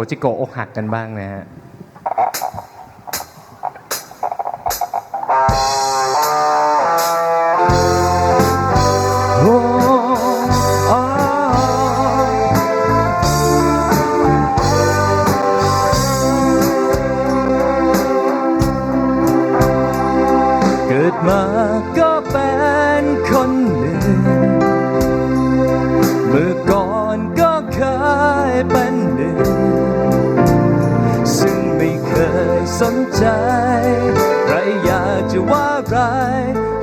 กจิโกอกหักกันบ้างนะฮะเกิดมาก็เป็นคนหนึ่ง นใจ ใครอยากจะว่าไร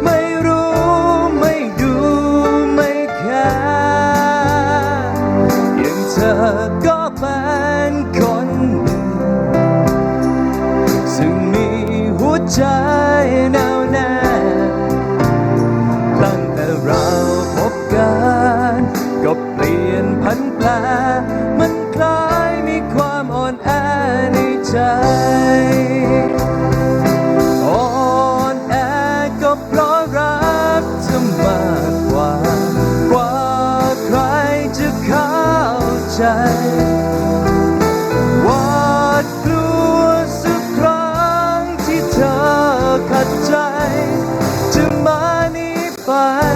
ไม่รู้ไม่ดูไม่แคร์อย่างเธอก็เป็นคนหนึ่งซึ่งมีหัวใจแน่วแน่ตั้งแต่เราพบกัน ก็เปลี่ยนพันแปลมันคล้ายมีความอ่อนแอในใจ นี้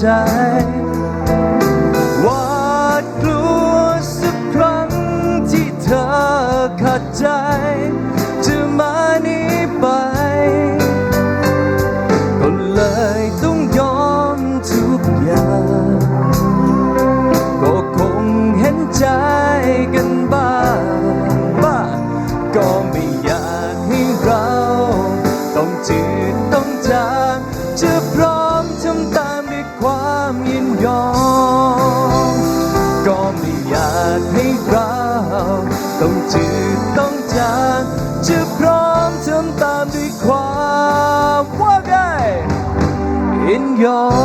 ใจหวาดกลัวสักครั้งที่เธอขัดใจ จะมานี้ไป ความยินยอม ก็ไม่อยากให้เราต้องจืดต้องจางจะพร้อมทำตามด้วยความว่าไงยินยอม